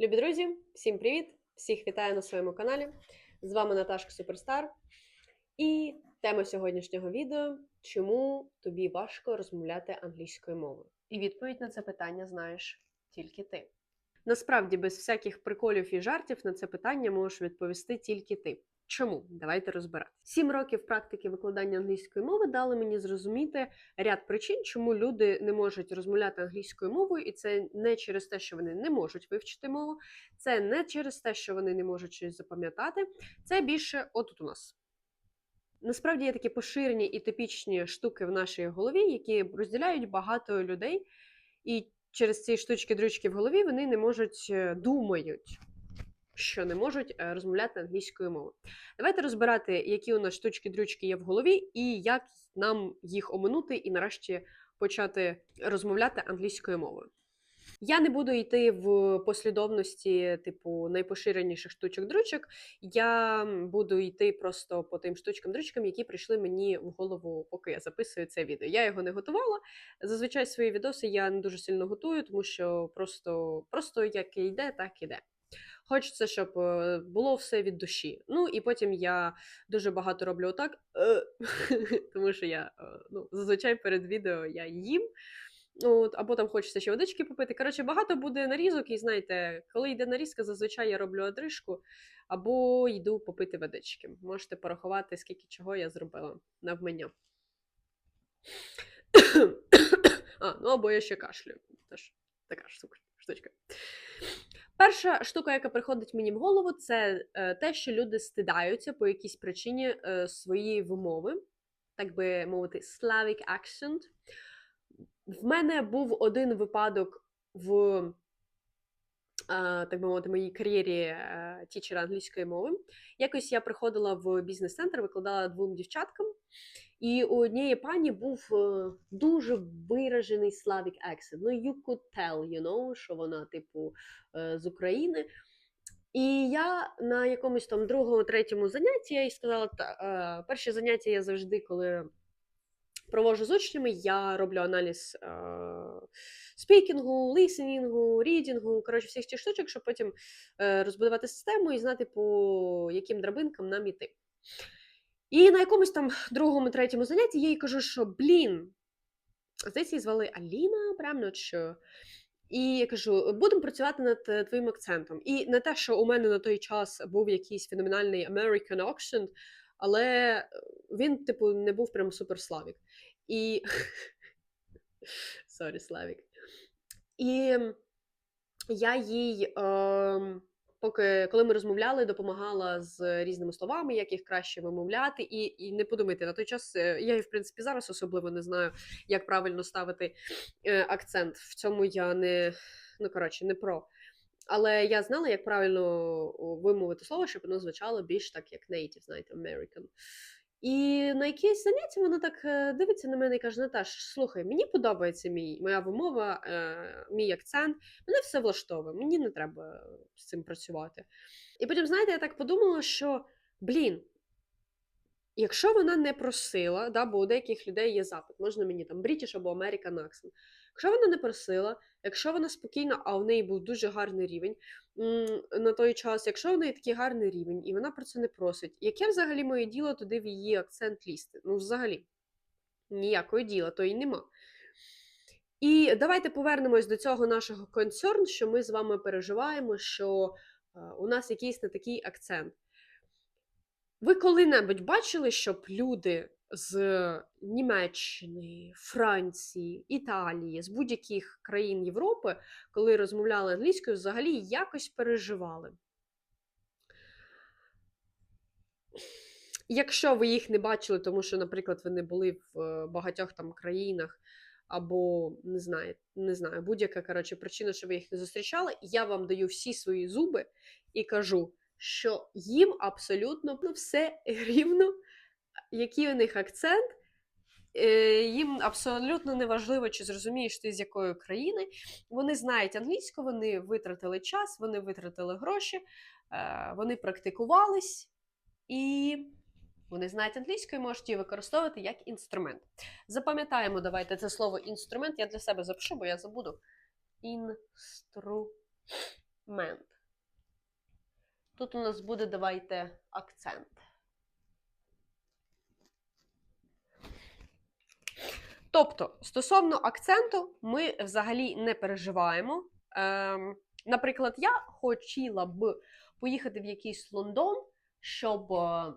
Любі друзі, всім привіт! Всіх вітаю на своєму каналі. З вами Наташка Суперстар. І тема сьогоднішнього відео чому тобі важко розмовляти англійською мовою? І відповідь на це питання знаєш тільки ти. Насправді, без всяких приколів і жартів на це питання можеш відповісти тільки ти. Чому? Давайте розбирати. Сім років практики викладання англійської мови дали мені зрозуміти ряд причин, чому люди не можуть розмовляти англійською мовою, і це не через те, що вони не можуть вивчити мову, це не через те, що вони не можуть щось запам'ятати. Це більше отут у нас. Насправді є такі поширені і типічні штуки в нашій голові, які розділяють багато людей, і через ці штучки-дрючки в голові вони не можуть е, думають, що не можуть е, розмовляти англійською мовою. Давайте розбирати, які у нас штучки-дрючки є в голові, і як нам їх оминути, і нарешті почати розмовляти англійською мовою. Я не буду йти в послідовності, типу, найпоширеніших штучок-дрючок. Я буду йти просто по тим штучкам-дрючкам, які прийшли мені в голову, поки я записую це відео. Я його не готувала. Зазвичай свої відоси я не дуже сильно готую, тому що просто, просто як йде, так іде. Хочеться, щоб е, було все від душі. Ну і потім я дуже багато роблю отак, е, тому що я е, ну, зазвичай перед відео я їм. От, або там хочеться ще водички попити. Коротше, багато буде нарізок, і знаєте, коли йде нарізка, зазвичай я роблю одрижку або йду попити водички. Можете порахувати, скільки чого я зробила навмання. а, ну або я ще кашлю. Тож така штука, штучка. Перша штука, яка приходить мені в голову, це е, те, що люди стидаються по якійсь причині е, своєї вимови, так би мовити, Slavic accent. В мене був один випадок в, так би мовити, моїй кар'єрі е, тічера англійської мови. Якось я приходила в бізнес-центр, викладала двом дівчаткам, і у однієї пані був е, дуже виражений Slavic accent. Ну, you could tell, you know, що вона, типу, е, з України. І я на якомусь там другому, третьому занятті я їй сказала, перше заняття я завжди, коли провожу з учнями, я роблю аналіз е, спікінгу, лісенінгу, рідінгу, коротше, всіх цих штучок, щоб потім е, розбудувати систему і знати, по яким драбинкам нам іти. І на якомусь там другому, третьому занятті я їй кажу, що блін, здається, її звали Аліна, прямо що. І я кажу, будемо працювати над е, твоїм акцентом. І не те, що у мене на той час був якийсь феноменальний American accent, але е, він, типу, не був прям суперславік. І. Sorry, Славік. І я їй, е, поки коли ми розмовляли, допомагала з різними словами, як їх краще вимовляти. І, і не подумайте, на той час е, я і в принципі зараз особливо не знаю, як правильно ставити е, акцент. В цьому я не ну коротше, не про. Але я знала, як правильно вимовити слово, щоб воно звучало більш так, як native, знаєте, American. І на якесь заняття вона так е, дивиться на мене і каже: Наташ, слухай, мені подобається мій, моя вимова, е, мій акцент, мене все влаштовує, мені не треба з цим працювати. І потім, знаєте, я так подумала, що блін. Якщо вона не просила, да, бо у деяких людей є запит, можна мені там British або American accent. Якщо вона не просила, якщо вона спокійна, а в неї був дуже гарний рівень на той час, якщо в неї такий гарний рівень, і вона про це не просить, яке взагалі моє діло туди в її акцент лізти? Ну, взагалі, ніякого діла, то й нема. І давайте повернемось до цього нашого концерн, що ми з вами переживаємо, що е, у нас якийсь не такий акцент. Ви коли-небудь бачили, щоб люди з Німеччини, Франції, Італії, з будь-яких країн Європи, коли розмовляли англійською, взагалі якось переживали? Якщо ви їх не бачили, тому що, наприклад, ви не були в е, багатьох там країнах, або не знаю, не знаю, будь-яка коротше, причина, що ви їх не зустрічали, я вам даю всі свої зуби і кажу що їм абсолютно все рівно, який у них акцент. Е, їм абсолютно не важливо, чи зрозумієш ти з якої країни. Вони знають англійську, вони витратили час, вони витратили гроші, е, вони практикувались і вони знають англійську і можуть її використовувати як інструмент. Запам'ятаємо, давайте це слово інструмент. Я для себе запишу, бо я забуду. Інструмент. інструмент. Тут у нас буде, давайте, акцент. Тобто, стосовно акценту, ми взагалі не переживаємо. Ем, наприклад, я хотіла б поїхати в якийсь Лондон, щоб е,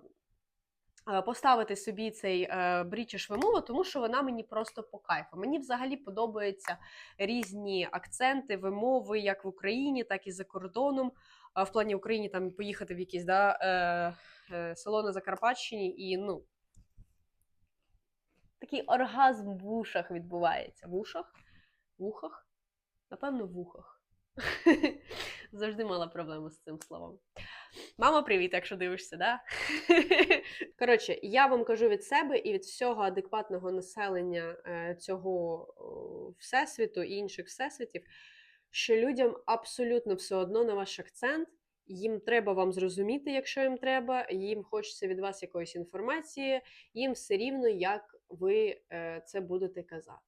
е, поставити собі цей е, брічеш вимову, тому що вона мені просто по кайфу. Мені взагалі подобаються різні акценти, вимови, як в Україні, так і за кордоном. В плані України там поїхати в якесь да, е, е, село на Закарпатщині і ну. Такий оргазм в ушах відбувається. В ушах? В ухах? Напевно, в ухах. Завжди мала проблему з цим словом. Мама, привіт, якщо дивишся, да? Коротше, я вам кажу від себе і від всього адекватного населення е, цього всесвіту і інших всесвітів, що людям абсолютно все одно на ваш акцент. Їм треба вам зрозуміти, якщо їм треба, їм хочеться від вас якоїсь інформації, їм все рівно, як ви е, це будете казати.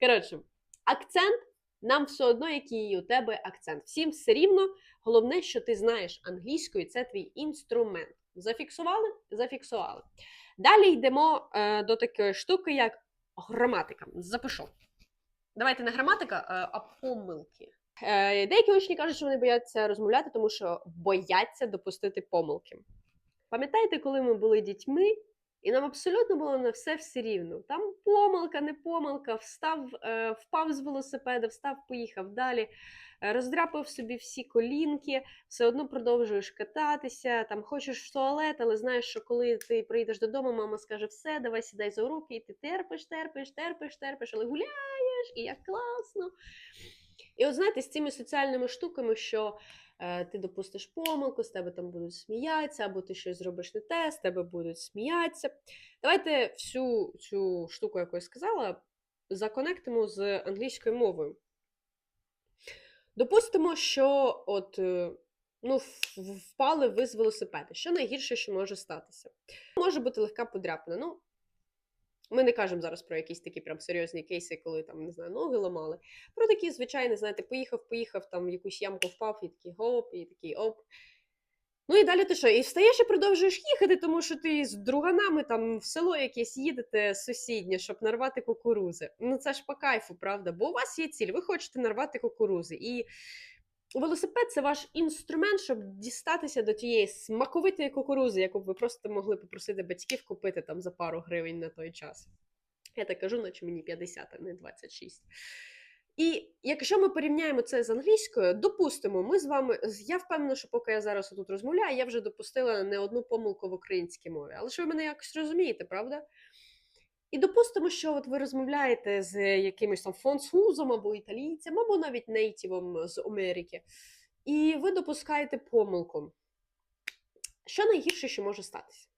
Коротше, акцент нам все одно, який у тебе акцент. Всім все рівно. Головне, що ти знаєш англійську, і це твій інструмент. Зафіксували? Зафіксували. Далі йдемо е, до такої штуки, як граматика. Запишу. Давайте не граматика, а помилки. Е, деякі учні кажуть, що вони бояться розмовляти, тому що бояться допустити помилки. Пам'ятаєте, коли ми були дітьми, і нам абсолютно було на все все рівно. Там помилка, не помилка, встав, е, впав з велосипеда, встав, поїхав далі, е, роздряпав собі всі колінки, все одно продовжуєш кататися, там хочеш в туалет, але знаєш, що коли ти прийдеш додому, мама скаже, все, давай сідай за уроки, і ти терпиш, терпиш, терпиш, терпиш, але гуляєш, і як класно. І от знаєте, з цими соціальними штуками, що е, ти допустиш помилку, з тебе там будуть сміятися, або ти щось зробиш не те, з тебе будуть сміятися. Давайте всю цю штуку, яку я сказала, законектимо з англійською мовою. Допустимо, що от, е, ну, впали ви з велосипеда. Що найгірше, що може статися? Може бути легка подряпина. Ну, ми не кажемо зараз про якісь такі прям серйозні кейси, коли там, не знаю, ноги ламали. Про такі, звичайні, знаєте, поїхав, поїхав, там в якусь ямку впав, і такий гоп, і такий оп. Ну і далі ти що? І встаєш і продовжуєш їхати, тому що ти з друганами там в село якесь їдете сусіднє, щоб нарвати кукурузи. Ну це ж по кайфу, правда? Бо у вас є ціль, ви хочете нарвати кукурузи. І велосипед це ваш інструмент, щоб дістатися до тієї смаковитої кукурузи, яку б ви просто могли попросити батьків купити там за пару гривень на той час. Я так кажу, наче мені 50, а не 26. І якщо ми порівняємо це з англійською, допустимо, ми з вами. Я впевнена, що поки я зараз тут розмовляю, я вже допустила не одну помилку в українській мові. Але ж ви мене якось розумієте, правда? І допустимо, що от ви розмовляєте з якимось там французом або італійцем, або навіть нейтівом з Америки, і ви допускаєте помилку. Що найгірше, що може статися?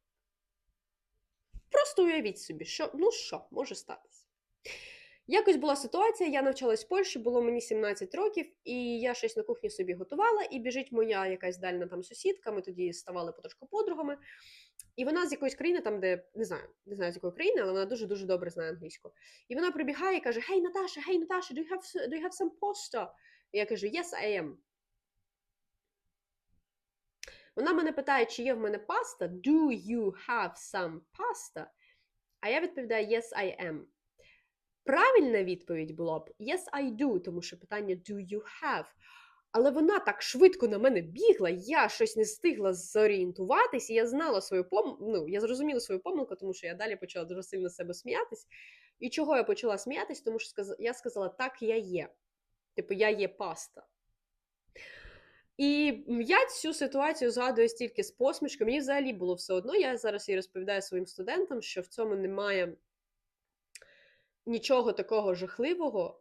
Просто уявіть собі, що ну що може статися. Якось була ситуація, я навчалась в Польщі, було мені 17 років, і я щось на кухні собі готувала, і біжить моя якась дальна там сусідка, ми тоді ставали потрошку подругами. І вона з якоїсь країни, там, де не знаю, не знаю з якої країни, але вона дуже-дуже добре знає англійську. І вона прибігає і каже: Гей, Наташа, гей, Наташа, do you have, do you have some pasta? І я кажу, yes, I am. Вона мене питає, чи є в мене паста. Do you have some pasta? А я відповідаю, yes, I am. Правильна відповідь була б yes, I do, тому що питання do you have. Але вона так швидко на мене бігла, я щось не встигла зорієнтуватись, і я знала свою помилку, ну, я зрозуміла свою помилку, тому що я далі почала дуже сильно себе сміятись. І чого я почала сміятись? Тому що я сказала, так, я є. Типу, я є паста. І я цю ситуацію згадую стільки з посмішкою. Мені взагалі було все одно. Я зараз і розповідаю своїм студентам, що в цьому немає нічого такого жахливого.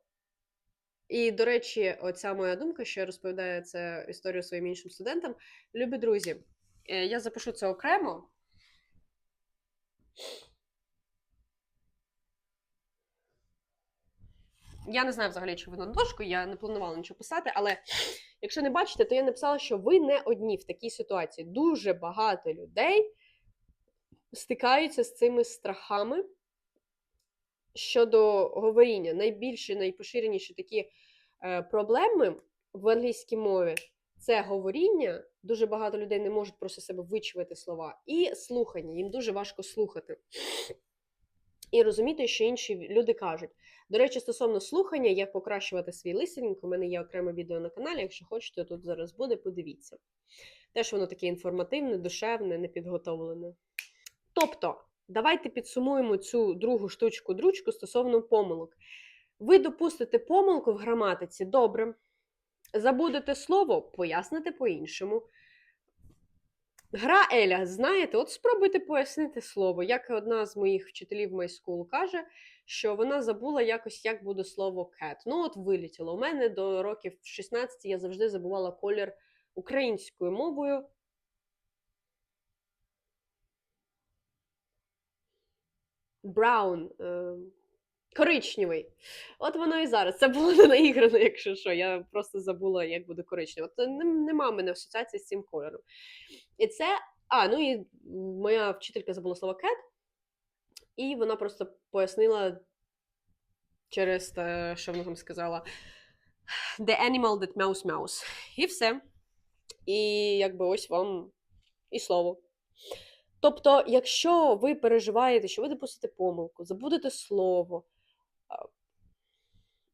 І, до речі, оця моя думка, що я розповідаю це історію своїм іншим студентам. Любі друзі, е, я запишу це окремо. Я не знаю взагалі, чи ви на дошку, я не планувала нічого писати, але якщо не бачите, то я написала, що ви не одні в такій ситуації. Дуже багато людей стикаються з цими страхами щодо говоріння. Найбільші, найпоширеніші такі е, проблеми в англійській мові це говоріння. Дуже багато людей не можуть просто себе вичувати слова. І слухання. Їм дуже важко слухати. І розуміти, що інші люди кажуть. До речі, стосовно слухання, як покращувати свій лисенінг, у мене є окреме відео на каналі. Якщо хочете, тут зараз буде, подивіться. Теж воно таке інформативне, душевне, непідготовлене. Тобто, давайте підсумуємо цю другу штучку дручку стосовно помилок. Ви допустите помилку в граматиці добре. Забудете слово, поясните по-іншому. Гра Еля, знаєте, от спробуйте пояснити слово. Як одна з моїх вчителів MySchool каже, що вона забула якось, як буде слово cat. Ну, от вилітіло. У мене до років 16 я завжди забувала колір українською мовою. Браун. Е, коричневий. От воно і зараз. Це було не наіграно, якщо що. Я просто забула, як буде коричневий. От нема в мене асоціації з цим кольором. І це. А, ну і моя вчителька забула слово cat, і вона просто пояснила через те, що вона там сказала: The animal that mouse mouse. І все. І якби ось вам і слово. Тобто, якщо ви переживаєте, що ви допустите помилку, забудете слово,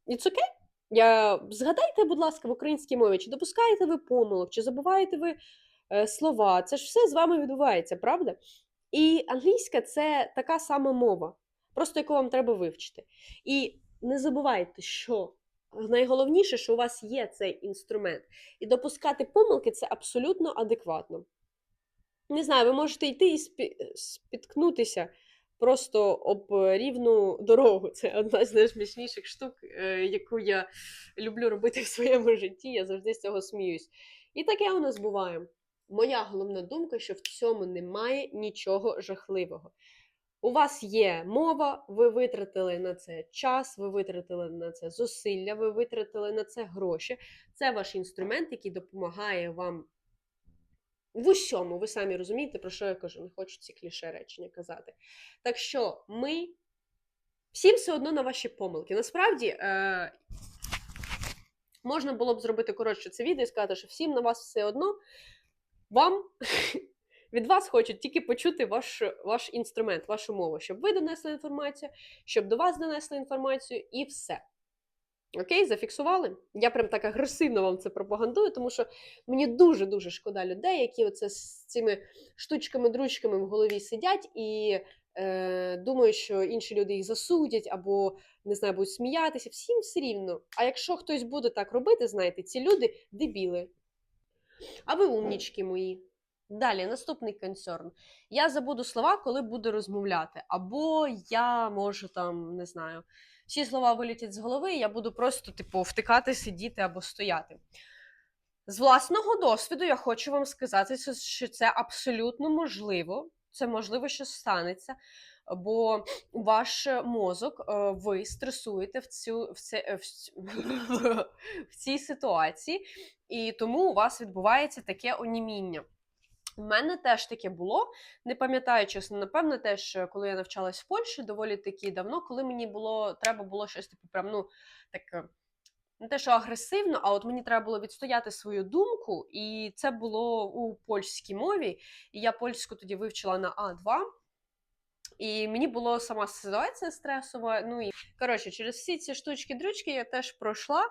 it's okay. Я... Згадайте, будь ласка, в українській мові, чи допускаєте ви помилок, чи забуваєте ви е, слова. Це ж все з вами відбувається, правда? І англійська це така сама мова, просто яку вам треба вивчити. І не забувайте, що найголовніше, що у вас є цей інструмент. І допускати помилки це абсолютно адекватно. Не знаю, ви можете йти і спі- спіткнутися просто об рівну дорогу. Це одна з найсмішніших штук, е, яку я люблю робити в своєму житті. Я завжди з цього сміюсь. І таке у нас буває. Моя головна думка, що в цьому немає нічого жахливого. У вас є мова, ви витратили на це час, ви витратили на це зусилля, ви витратили на це гроші. Це ваш інструмент, який допомагає вам в усьому. Ви самі розумієте, про що я кажу, не хочу ці кліше речення казати. Так що ми всім все одно на ваші помилки. Насправді. Е- Можна було б зробити коротше це відео і сказати, що всім на вас все одно вам від вас хочуть тільки почути ваш, ваш інструмент, вашу мову, щоб ви донесли інформацію, щоб до вас донесли інформацію, і все. Окей, зафіксували? Я прям так агресивно вам це пропагандую, тому що мені дуже-дуже шкода людей, які оце з цими штучками-дручками в голові сидять і е, думають, що інші люди їх засудять або не знаю, будуть сміятися. Всім все рівно. А якщо хтось буде так робити, знаєте, ці люди дебіли. А ви умнічки мої. Далі, наступний консерн. Я забуду слова, коли буду розмовляти. Або я можу там, не знаю, всі слова вилітять з голови, і я буду просто, типу, втикати, сидіти або стояти. З власного досвіду я хочу вам сказати, що- це абсолютно можливо. Це можливо, що станеться, бо ваш мозок, е, ви стресуєте в, цю, в, це, е, в, в цій ситуації, і тому у вас відбувається таке оніміння. У мене теж таке було. Не пам'ятаю, чесно, напевно, теж е, коли я навчалась в Польщі доволі таки давно, коли мені було треба було щось типу, прям, ну, так, е, не те, що агресивно, а от мені треба було відстояти свою думку, і це було у польській мові. І я польську тоді вивчила на А2. І мені було сама ситуація стресова. Ну і коротше, через всі ці штучки-дрючки я теж пройшла.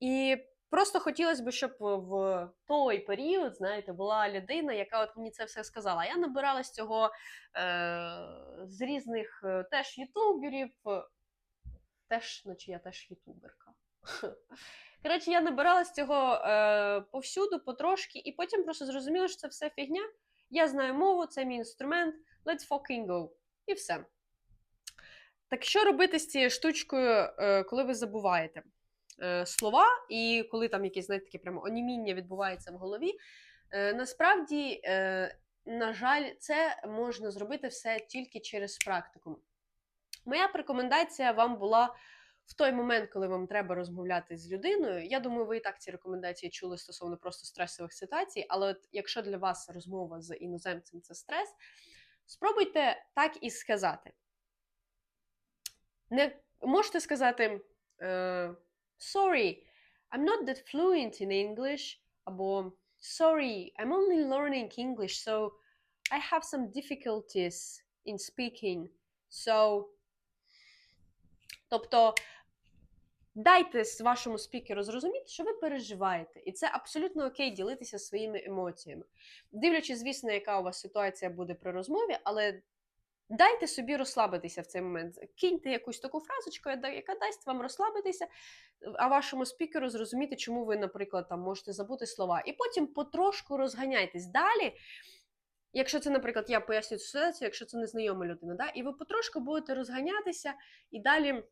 І просто хотілося б, щоб в той період, знаєте, була людина, яка от мені це все сказала. Я набиралась цього е- з різних е, теж ютуберів. Теж, наче я теж ютуберка. Коротше, я набиралась цього е, повсюду, потрошки, і потім просто зрозуміла, що це все фігня. Я знаю мову, це мій інструмент. Let's fucking go. І все. Так що робити з цією штучкою, е, коли ви забуваєте е, слова, і коли там якесь, знаєте, таке прямо оніміння відбувається в голові? Е, насправді, е, на жаль, це можна зробити все тільки через практику. Моя рекомендація вам була в той момент, коли вам треба розмовляти з людиною. Я думаю, ви і так ці рекомендації чули стосовно просто стресових ситуацій, але от якщо для вас розмова з іноземцем це стрес, спробуйте так і сказати. Не можете сказати е, Sorry, I'm not that fluent in English, Або Sorry, I'm only learning English, so I have some difficulties in speaking. So, тобто, дайте вашому спікеру зрозуміти, що ви переживаєте. І це абсолютно окей ділитися своїми емоціями. Дивлячись, звісно, яка у вас ситуація буде при розмові, але дайте собі розслабитися в цей момент. Киньте якусь таку фразочку, яка- дасть вам розслабитися, а вашому спікеру зрозуміти, чому ви, наприклад, там можете забути слова. І потім потрошку розганяйтесь. Далі, якщо це, наприклад, я пояснюю цю ситуацію, якщо це незнайома людина, да, і ви потрошку будете розганятися, і далі.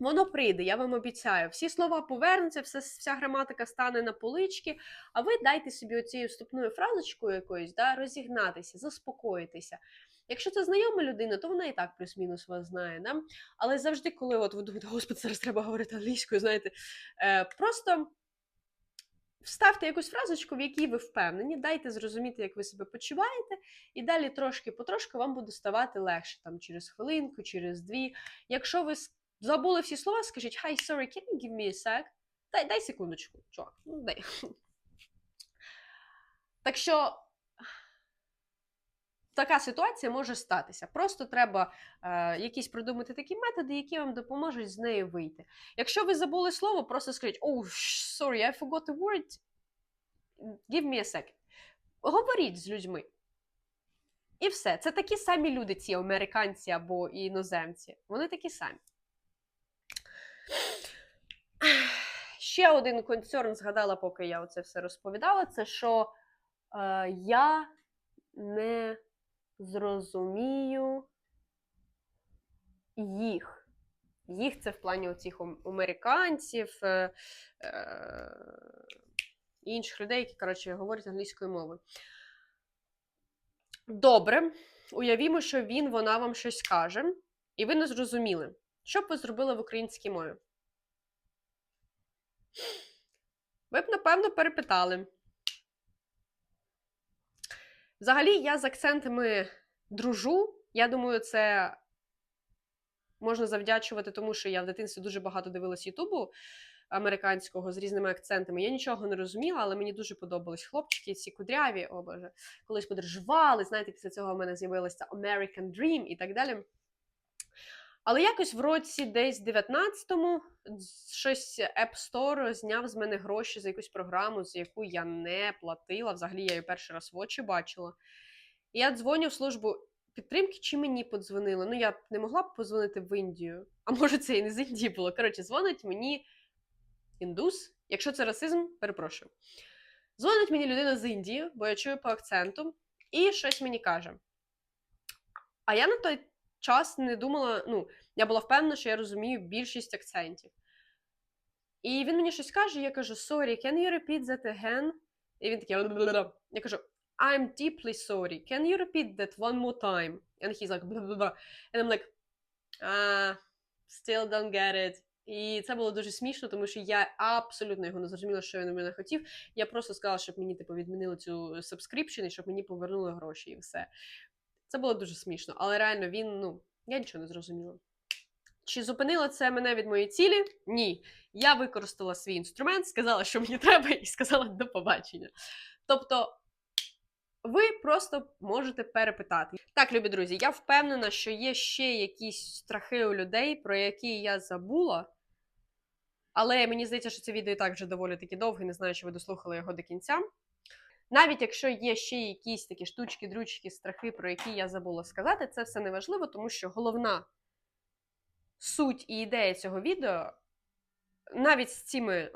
Воно прийде, я вам обіцяю. Всі слова повернуться, все, вся граматика стане на полички, а ви дайте собі оцією вступною фразочкою якоюсь да, розігнатися, заспокоїтися. Якщо це знайома людина, то вона і так плюс-мінус вас знає. Да? Але завжди, коли от ви думаєте, господи, зараз треба говорити англійською, знаєте, е, просто вставте якусь фразочку, в якій ви впевнені, дайте зрозуміти, як ви себе почуваєте, і далі трошки потрошки вам буде ставати легше, там через хвилинку, через дві. Якщо ви забули всі слова, скажіть Hi, sorry, can you give me a sec? Дай, дай секундочку, чувак, ну дай. Так що така ситуація може статися. Просто треба е, якісь придумати такі методи, які вам допоможуть з нею вийти. Якщо ви забули слово, просто скажіть: Oh, sorry, I forgot the word. Give me a second. Говоріть з людьми. І все. Це такі самі люди, ці американці або іноземці. Вони такі самі. Ще один концерн згадала, поки я оце все розповідала, це що е, я не зрозумію їх. Їх це в плані оцих американців, е, е, інших людей, які, коротше, говорять англійською мовою. Добре, уявімо, що він, вона вам щось каже, і ви не зрозуміли. Що б ви зробили в українській мові? Ви б, напевно, перепитали. Взагалі, я з акцентами дружу. Я думаю, це можна завдячувати тому, що я в дитинстві дуже багато дивилась Ютубу американського з різними акцентами. Я нічого не розуміла, але мені дуже подобались хлопчики, ці кудряві, о боже, колись подорожували. Знаєте, після цього в мене з'явилася American Dream і так далі. Але якось в році десь 19-му щось App Store зняв з мене гроші за якусь програму, за яку я не платила. Взагалі я її перший раз в очі бачила. І я дзвоню в службу підтримки, чи мені подзвонили. Ну, я не могла б позвонити в Індію. А може, це і не з Індії було. Коротше, дзвонить мені індус. Якщо це расизм, перепрошую. Дзвонить мені людина з Індії, бо я чую по акценту, і щось мені каже. А я на той час не думала, ну, я була впевнена, що я розумію більшість акцентів. І він мені щось каже, я кажу: sorry, can you repeat that again? І він такий, я кажу, I'm deeply sorry. Can you repeat that one more time? And he's like, «Бла-бла-бла». And I'm like, ah, still don't get it. І це було дуже смішно, тому що я абсолютно його не зрозуміла, що він мене хотів. Я просто сказала, щоб мені типу відмінили цю subscription і щоб мені повернули гроші, і все. Це було дуже смішно, але реально він, ну, я нічого не зрозуміла. Чи зупинило це мене від моєї цілі? Ні. Я використала свій інструмент, сказала, що мені треба, і сказала до побачення. Тобто, ви просто можете перепитати. Так, любі друзі, я впевнена, що є ще якісь страхи у людей, про які я забула. Але мені здається, що це відео і так вже доволі таки довге, не знаю, чи ви дослухали його до кінця. Навіть якщо є ще якісь такі штучки, дрючки, страхи, про які я забула сказати, це все не важливо, тому що головна суть і ідея цього відео, навіть з цими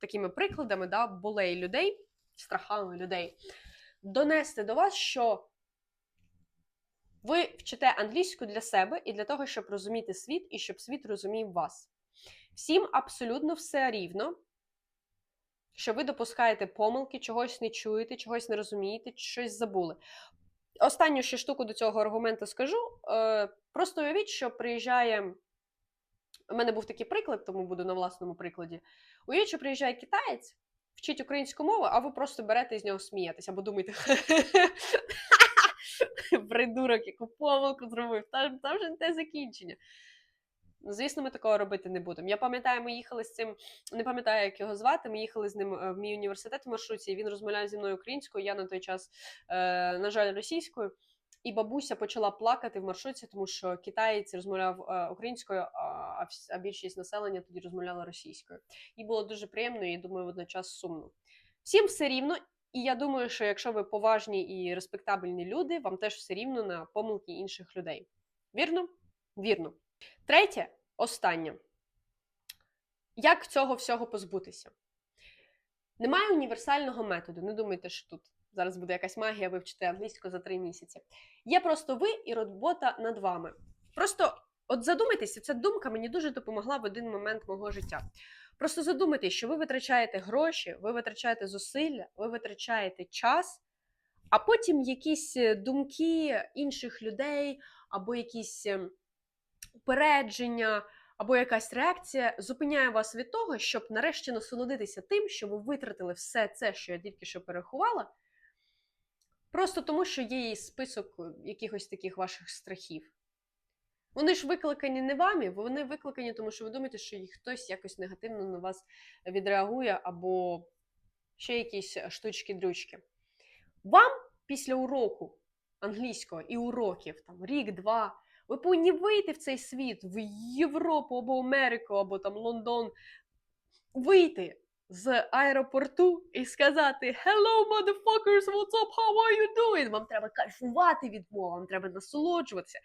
такими прикладами, да, болей людей, страхами людей, донести до вас, що ви вчите англійську для себе і для того, щоб розуміти світ, і щоб світ розумів вас. Всім абсолютно все рівно, що ви допускаєте помилки, чогось не чуєте, чогось не розумієте, щось забули. Останню ще штуку до цього аргументу скажу. Е, просто уявіть, що приїжджає. У мене був такий приклад, тому буду на власному прикладі. Уявіть, що приїжджає китаєць, вчить українську мову, а ви просто берете з нього смієтесь, або думаєте, придурок, яку помилку зробив, там же не те закінчення. Звісно, ми такого робити не будемо. Я пам'ятаю, ми їхали з цим, не пам'ятаю, як його звати. Ми їхали з ним е, в мій університет в маршруті. і Він розмовляв зі мною українською. Я на той час, е, на жаль, російською. І бабуся почала плакати в маршруті, тому що китаєць розмовляв е, українською, а, більшість населення тоді розмовляла російською. І було дуже приємно, і думаю, водночас сумно. Всім все рівно. І я думаю, що якщо ви поважні і респектабельні люди, вам теж все рівно на помилки інших людей. Вірно? Вірно. Третє, останнє. Як цього всього позбутися? Немає універсального методу. Не думайте, що тут зараз буде якась магія вивчити англійську за три місяці. Є просто ви і робота над вами. Просто от задумайтеся, ця думка мені дуже допомогла в один момент мого життя. Просто задумайтесь, що ви витрачаєте гроші, ви витрачаєте зусилля, ви витрачаєте час, а потім якісь е, думки інших людей або якісь ем, упередження, або якась реакція зупиняє вас від того, щоб нарешті насолодитися тим, що ви витратили все це, що я тільки що перерахувала, просто тому, що є її список е, якихось таких ваших страхів. Вони ж викликані не вами, вони викликані, тому що ви думаєте, що їх хтось якось негативно на вас відреагує, або ще якісь штучки-дрючки. Вам після уроку англійського і уроків, там рік-два, ви повинні вийти в цей світ, в Європу або Америку, або там Лондон, вийти з аеропорту і сказати Hello, motherfuckers, what's up, how are you doing? Вам треба кайфувати від мов, вам треба насолоджуватися.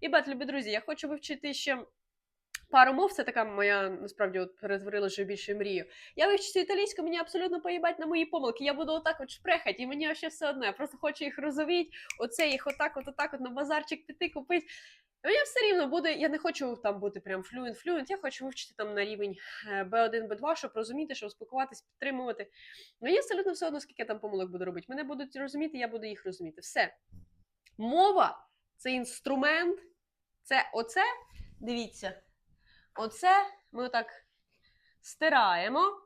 І бат, любі друзі, я хочу вивчити ще пару мов. Це така моя насправді от перетворила вже більше мрію. Я вивчити італійську, мені абсолютно поїбать на мої помилки. Я буду отак от шпрехать, і мені ще все одно. Я просто хочу їх розовіть, оце їх отак, от отак, от на базарчик піти купити. Мені все рівно буде, я не хочу там бути прям флюент флюент, я хочу вивчити там на рівень е, B1, B2, щоб розуміти, щоб спілкуватись, підтримувати. Мені абсолютно все одно, скільки я там помилок буду робити. Мене будуть розуміти, я буду їх розуміти. Все. Мова це інструмент, це оце, дивіться, оце ми отак стираємо.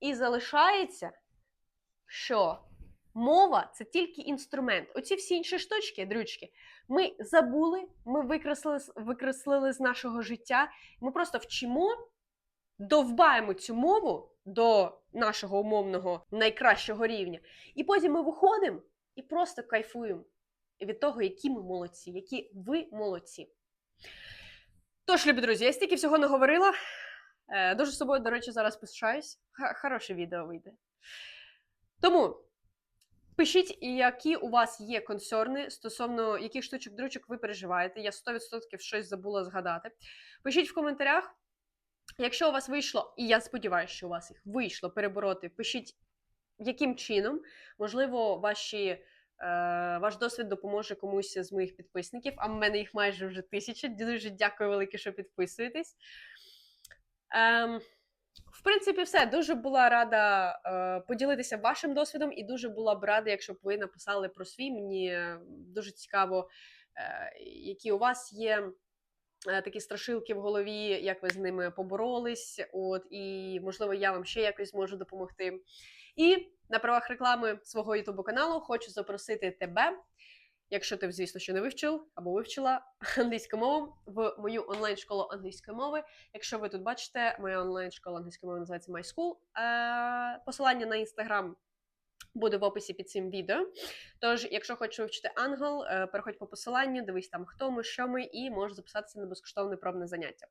І залишається, що мова це тільки інструмент. Оці всі інші штучки, дрючки, ми забули, ми викреслили, викреслили з нашого життя. Ми просто вчимо, довбаємо цю мову до нашого умовного найкращого рівня. І потім ми виходимо і просто кайфуємо від того, які ми молодці, які ви молодці. Тож, любі друзі, я стільки всього наговорила. Е, Дуже з собою, до речі, зараз пишаюсь. Хороше відео вийде. Тому пишіть, які у вас є консерни стосовно яких штучок дручок ви переживаєте. Я 100% щось забула згадати. Пишіть в коментарях. Якщо у вас вийшло, і я сподіваюся, що у вас їх вийшло перебороти, пишіть, яким чином, можливо, ваші, ваш досвід допоможе комусь з моїх підписників, а в мене їх майже вже тисяча. Дуже дякую велике, що підписуєтесь. Ем, в принципі, все. Дуже була рада е, поділитися вашим досвідом, і дуже була б рада, якщо б ви написали про свій. Мені е, дуже цікаво, е, які у вас є е, такі страшилки в голові, як ви з ними поборолись. От і можливо, я вам ще якось зможу допомогти. І на правах реклами свого ютубу каналу хочу запросити тебе. Якщо ти, звісно, ще не вивчив або вивчила англійську мову в мою онлайн-школу англійської мови. Якщо ви тут бачите, моя онлайн-школа англійської мови називається My School. Е, Посилання на інстаграм буде в описі під цим відео. Тож, якщо хочеш вивчити англ, е, переходь по посиланню, дивись там, хто ми, що ми, і можеш записатися на безкоштовне пробне заняття.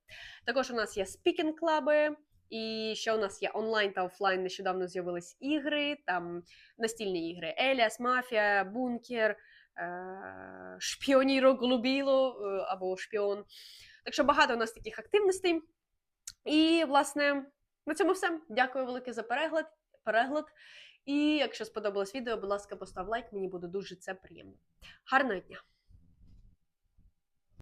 Також у нас є спікінг-клаби. І ще у нас є онлайн та офлайн. Нещодавно з'явились ігри, там настільні ігри: Еліас, Мафія, Бункер, е, Шпіоніро Голубіло е, або Шпіон. Так що багато у нас таких активностей. І, власне, на цьому все. Дякую велике за перегляд. перегляд. І якщо сподобалось відео, будь ласка, постав лайк, мені буде дуже це приємно. Гарного дня!